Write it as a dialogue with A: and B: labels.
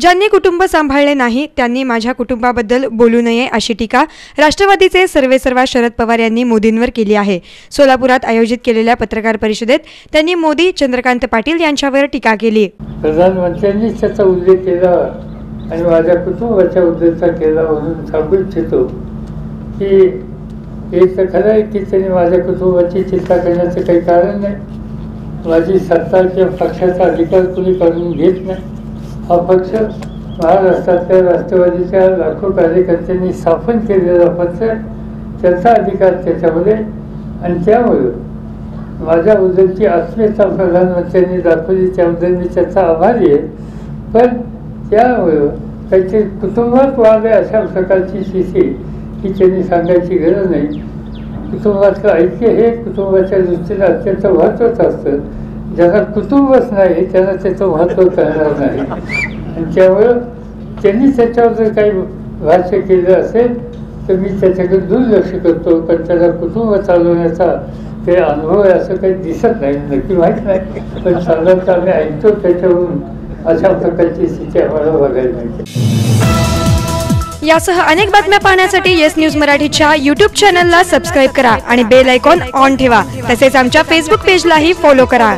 A: ज्यांनी कुटुंब सांभाळले नाही त्यांनी माझ्या कुटुंबाबद्दल बोलू नये अशी टीका राष्ट्रवादीचे सर्वेसर्वा शरद पवार यांनी मोदींवर केली आहे. सोलापुरात आयोजित केलेल्या पत्रकार परिषदेत त्यांनी मोदी चंद्रकांत पाटील यांच्यावर टीका केली.
B: प्रधानमंत्र्यांनीच त्याचा उल्लेख केला आणि माझ्या कुटुंबाच्या उल्लेख केला म्हणून सांगू इच्छितो की एक तर खरं आहे की त्यांनी माझ्या कुटुंबाची चिंता करण्याचं काही कारण नाही. माझी सत्ता किंवा पक्षाचा अधिकार कुणी करून घेत नाही. अपक्ष महाराष्ट्रातल्या राष्ट्रवादीच्या लाखो कार्यकर्त्यांनी स्थापन केलेला पक्ष त्याचा अधिकार त्याच्यामध्ये आणि त्यामुळं माझ्या उद्योगची आत्मीयता प्रधानमंत्र्यांनी दाखवली. त्याबद्दल मी त्याचा आभारी आहे. पण त्यामुळं काहीतरी कुटुंबात वाद आहे अशा प्रकारची स्थिती ही त्यांनी सांगायची गरज नाही. कुटुंबातलं ऐक्य हे कुटुंबाच्या दृष्टीने अत्यंत महत्त्वाचं असतं. ज्याला कुटुंबच नाही त्यांना त्याचं महत्त्व करणार नाही. आणि त्यामुळं त्यांनी त्याच्यावर जर काही भाष्य केलं असेल तर मी त्याच्याकडे दुर्लक्ष करतो. पण त्याला कुटुंब चालवण्याचा ते अनुभव आहे असं काही दिसत नाही नक्की माहीत नाही. पण साधारणतः आम्ही ऐकतो त्याच्यावरून. अशा प्रकारची स्थिती आम्हाला बघायला मिळते.
A: यासह अनेक बातम्या पाहण्यासाठी येस न्यूज मराठीच्या यूट्यूब चॅनलला सबस्क्राईब करा आणि बेल आयकॉन ऑन ठेवा. तसेच आमच्या फेसबुक पेजलाही फॉलो करा.